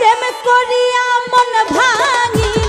প্রেম করিয়া মন ভাঙি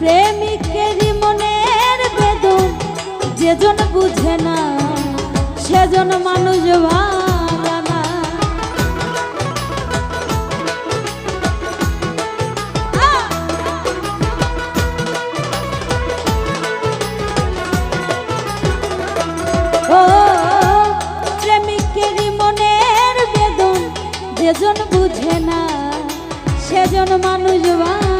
প্রেমিকের মনের বেদন যেজন বুঝে না, সেজন মানুষ ভাবানা ও প্রেমিকের মনের বেদন যেজন বুঝে না, সেজন মানুষ ভাব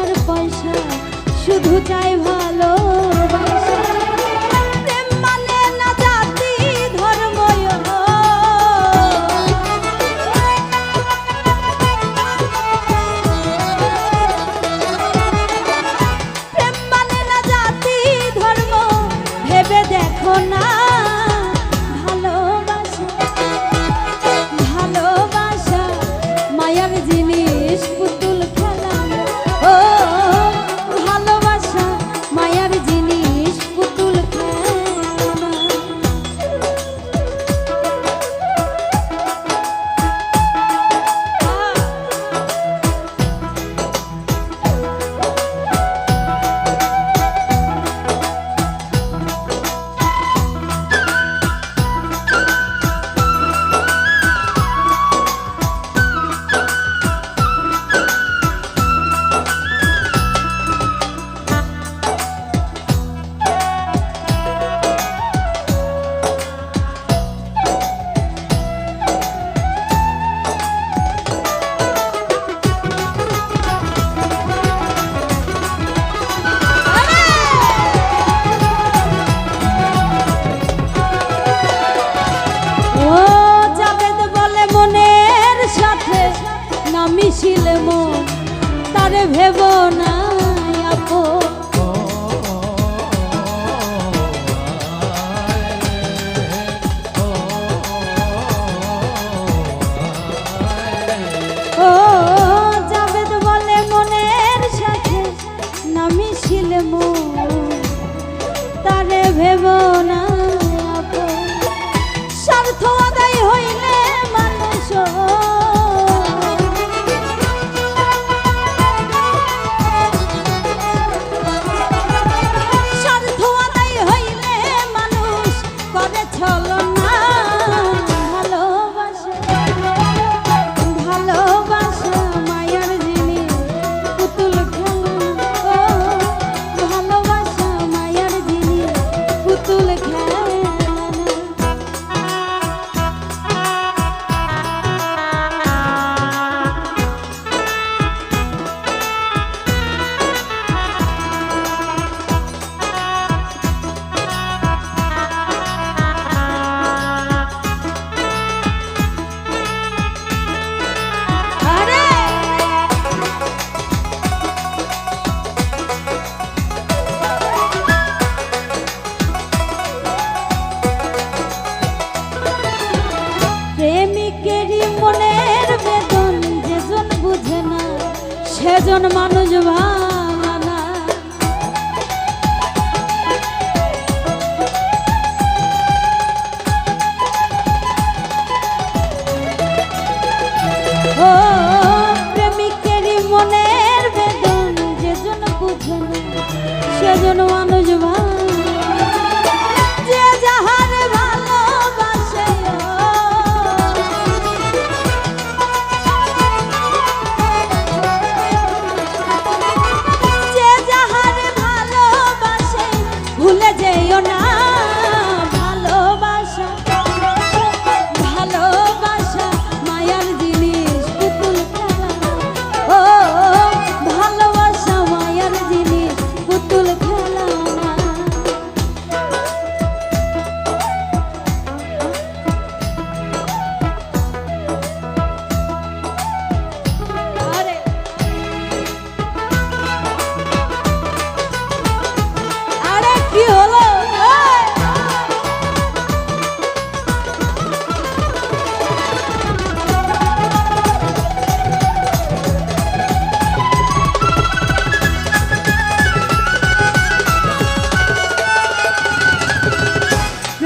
আর পয়সা শুধু চাই ভালো। মিশিলে মন তারে ভেব না। এজন মানুষ ভাবানা ও মনের বেদন যেজন বুঝে সেজন মানুষ ভাব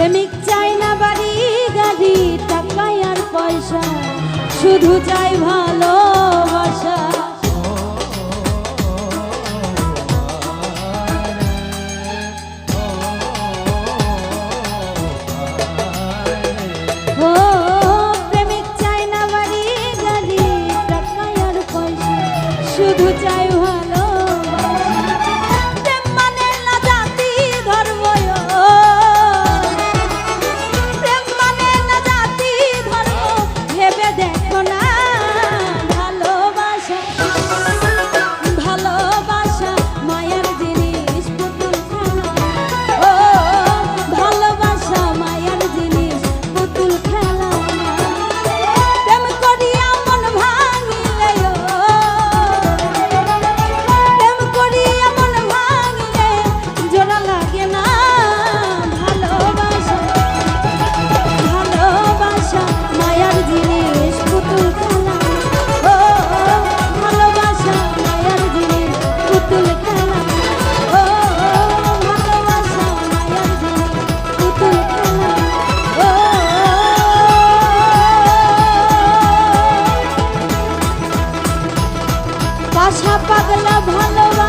প্রেমিক চাই না বাড়ি গাড়ি টাকা আর পয়সা। শুধু চাই ভালো আশা পাগলা ভালোবাসা।